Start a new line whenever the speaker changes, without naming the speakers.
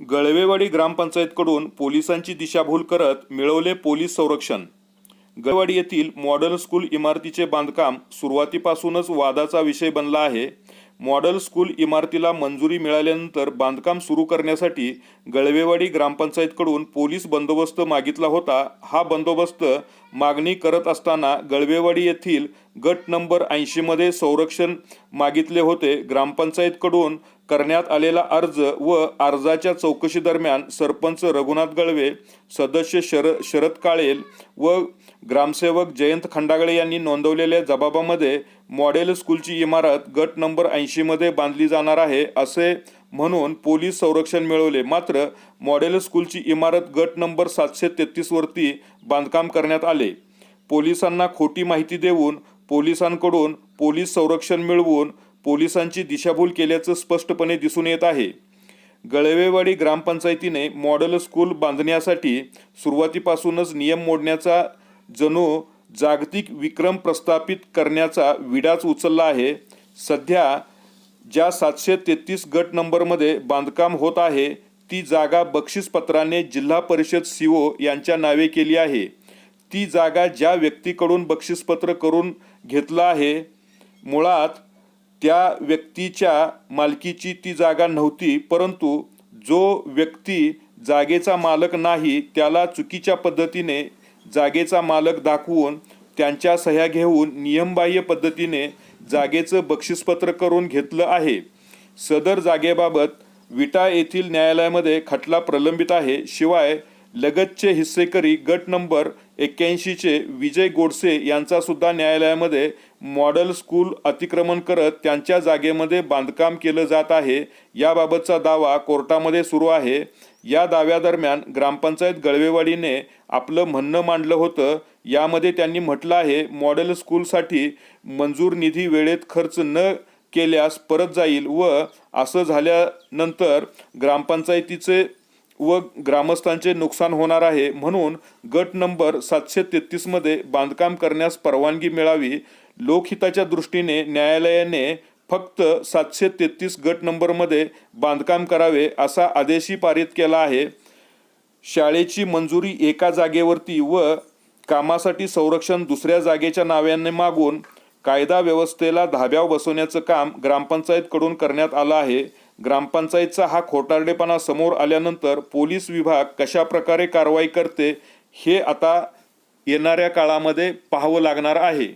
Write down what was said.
गळवेवाडी ग्रामपंचायतकडून पोलिसांची दिशाभूल करत मिळवले पोलीस संरक्षण. गळवाडी येथील मॉडेल स्कूल इमारतीचे बांधकाम सुरुवातीपासूनच वादाचा विषय बनला आहे. मॉडेल स्कूल इमारतीला मंजुरी मिळाल्यानंतर बांधकाम सुरू करण्यासाठी गळवेवाडी ग्रामपंचायतकडून पोलीस बंदोबस्त मागितला होता. हा बंदोबस्त मागणी करत असताना गळवेवाडी येथील गट नंबर ऐंशीमध्ये संरक्षण मागितले होते. ग्रामपंचायतकडून करण्यात आलेला अर्ज व अर्जाच्या चौकशीदरम्यान सरपंच रघुनाथ गळवे सदस्य शर शरद काळेल व ग्रामसेवक जयंत खंडागळे यांनी नोंदवलेल्या जबाबामध्ये मॉडेल स्कूलची इमारत गट नंबर ऐंशीमध्ये बांधली जाणार आहे असे म्हणून पोलीस संरक्षण मिळवले. मात्र मॉडेल स्कूलची इमारत गट नंबर सातशे तेहतीसवरती बांधकाम करण्यात आले. पोलिसांना खोटी माहिती देऊन पोलिसांकडून पोलीस संरक्षण मिळवून पोलिसांची दिशाभूल केल्याचं स्पष्टपणे दिसून येत आहे. गळवेवाडी ग्रामपंचायतीने मॉडेल स्कूल बांधण्यासाठी सुरुवातीपासूनच नियम मोडण्याचा जणू जागतिक विक्रम प्रस्थापित करण्याचा विडाच उचलला आहे. सध्या ज्या सातशे तेहतीस गट नंबरमध्ये बांधकाम होत आहे ती जागा बक्षीसपत्राने जिल्हा परिषद सी ओ यांच्या नावे केली आहे. ती जागा ज्या व्यक्तीकडून बक्षीसपत्र करून घेतलं आहे मुळात त्या व्यक्तीच्या मालकीची ती जागा नव्हती परंतु जो व्यक्ती जागेचा मालक नाही त्याला चुकीच्या पद्धतीने जागेचा मालक दाखवून त्यांच्या सह्या घेऊन नियमबाह्य पद्धतीने जागेचं बक्षीसपत्र करून घेतलं आहे. सदर जागेबाबत विटा येथील न्यायालयामध्ये खटला प्रलंबित आहे. शिवाय लगतचे हिस्सेकरी गट नंबर एक्क्याऐंशीचे विजय गोडसे यांचा सुद्धा न्यायालयामध्ये मॉडेल स्कूल अतिक्रमण करत त्यांच्या जागेमध्ये बांधकाम केलं जात आहे. याबाबतचा दावा कोर्टामध्ये सुरू आहे. या दाव्यादरम्यान ग्रामपंचायत गळवेवाडीने आपलं म्हणणं मांडलं होतं. यामध्ये त्यांनी म्हटलं आहे मॉडेल स्कूलसाठी मंजूर निधी वेळेत खर्च न केल्यास परत जाईल व असं झाल्यानंतर ग्रामपंचायतीचे व ग्रामस्थांचे नुकसान होणार आहे म्हणून गट नंबर सातशे तेहतीसमध्ये बांधकाम करण्यास परवानगी मिळावी लोकहिताच्या दृष्टीने न्यायालयाने फक्त सातशे तेहतीस गट नंबरमध्ये बांधकाम करावे असा आदेशही पारित केला आहे. शाळेची मंजुरी एका जागेवरती व कामासाठी संरक्षण दुसऱ्या जागेच्या नाव्याने मागून कायदा व्यवस्थेला धाब्यावर बसवण्याचं काम ग्रामपंचायतकडून करण्यात आलं आहे. ग्रामपंचायतचा हा खोटारडेपणा समोर आल्यानंतर पोलीस विभाग कशा प्रकारे कारवाई करते हे आता येणाऱ्या काळामध्ये पाहावं लागणार आहे.